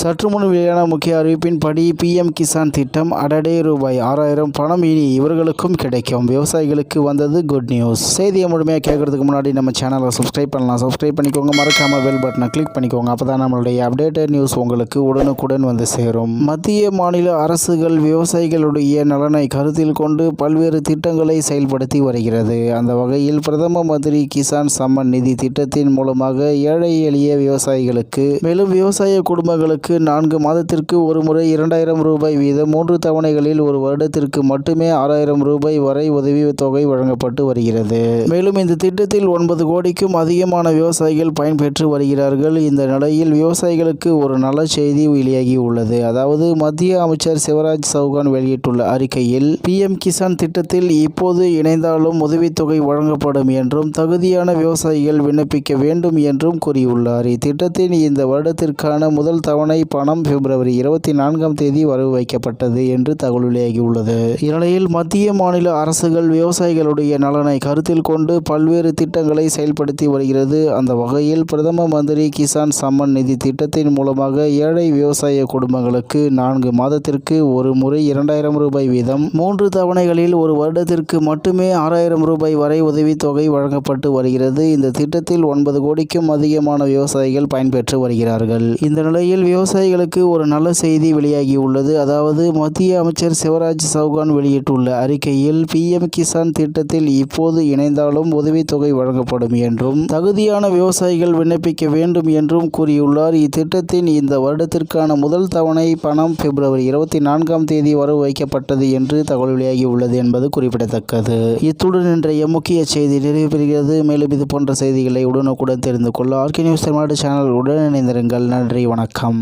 சற்று முன் வெளியான முக்கிய அறிவிப்பின்படி பிஎம் கிசான் திட்டம் அடடே ரூபாய் ஆறாயிரம் பணம் இனி இவர்களுக்கும் கிடைக்கும். விவசாயிகளுக்கு வந்தது குட் நியூஸ் செய்தியை முழுமையாக கேட்கறதுக்கு முன்னாடி நம்ம சேனலை சப்ஸ்கிரைப் பண்ணலாம். சப்ஸ்கிரைப் பண்ணிக்கோங்க. மறக்காம பெல் பட்டனை கிளிக் பண்ணிக்கோங்க. அப்போ தான் நம்மளுடைய அப்டேட்டட் நியூஸ் உங்களுக்கு உடனுக்குடன் வந்து சேரும். மத்திய மாநில அரசுகள் விவசாயிகளுடைய நலனை கருத்தில் கொண்டு பல்வேறு திட்டங்களை செயல்படுத்தி வருகிறது. அந்த வகையில் பிரதம மந்திரி கிசான் சம்மன் நிதி திட்டத்தின் மூலமாக ஏழை எளிய விவசாயிகளுக்கு மேலும் விவசாய குடும்பங்களுக்கு நான்கு மாதத்திற்கு ஒரு முறை இரண்டாயிரம் ரூபாய் வீதம். மூன்று தவணைகளில் ஒரு வருடத்திற்கு மட்டுமே ஆறாயிரம் ரூபாய் வரை உதவித்தொகை வழங்கப்பட்டு வருகிறது. மேலும் இந்த திட்டத்தில் ஒன்பது கோடிக்கும் அதிகமான விவசாயிகள் பயன்பெற்று வருகிறார்கள். இந்த நிலையில் விவசாயிகளுக்கு ஒரு நல்ல செய்தி வெளியாகி உள்ளது. அதாவது மத்திய அமைச்சர் சிவராஜ் சௌகான் வெளியிட்டுள்ள அறிக்கையில் பிஎம் கிசான் திட்டத்தில் இப்போது இணைந்தாலும் உதவித்தொகை வழங்கப்படும் என்றும் தகுதியான விவசாயிகள் விண்ணப்பிக்க வேண்டும் என்றும் கூறியுள்ளார். இத்திட்டத்தின் இந்த வருடத்திற்கான முதல் தவணை பணம் பிப்ரவரி இருபத்தி நான்காம் தேதி வரவு வைக்கப்பட்டது என்று தகவல் வெளியாகியுள்ளது இந்நிலையில் மத்திய மாநில அரசுகள் விவசாயிகளுடைய நலனை கருத்தில் கொண்டு பல்வேறு திட்டங்களை செயல்படுத்தி வருகிறது. அந்த வகையில் பிரதம மந்திரி கிசான் சம்மன் நிதி திட்டத்தின் மூலமாக ஏழை விவசாய குடும்பங்களுக்கு நான்கு மாதத்திற்கு ஒரு முறை இரண்டாயிரம் ரூபாய் வீதம் மூன்று தவணைகளில் ஒரு வருடத்திற்கு மட்டுமே ஆறாயிரம் ரூபாய் வரை உதவித்தொகை வழங்கப்பட்டு வருகிறது. இந்த திட்டத்தில் ஒன்பது கோடிக்கும் அதிகமான விவசாயிகள் பயன்பெற்று வருகிறார்கள். இந்த நிலையில் விவசாய விவசாயிகளுக்கு ஒரு நல்ல செய்தி வெளியாகியுள்ளது. அதாவது மத்திய அமைச்சர் சிவராஜ் சவுகான் வெளியிட்டுள்ள அறிக்கையில் பிஎம் கிசான் திட்டத்தில் இப்போது இணைந்தாலும் உதவித்தொகை வழங்கப்படும் என்றும் தகுதியான விவசாயிகள் விண்ணப்பிக்க வேண்டும் என்றும் கூறியுள்ளார். இத்திட்டத்தின் இந்த வருடத்திற்கான முதல் தவணை பணம் பிப்ரவரி இருபத்தி நான்காம் தேதி வரவு வைக்கப்பட்டது என்று தகவல் வெளியாகியுள்ளது என்பது குறிப்பிடத்தக்கது. இத்துடன் இன்றைய முக்கிய செய்தி நிறைவு பெறுகிறது மேலும் இது போன்ற செய்திகளை உடனுக்குடன் தெரிந்து கொள்ள ஆர்கே நியூஸ் தமிழ்நாடு சேனல் உடன் இணைந்திருங்கள். நன்றி வணக்கம்.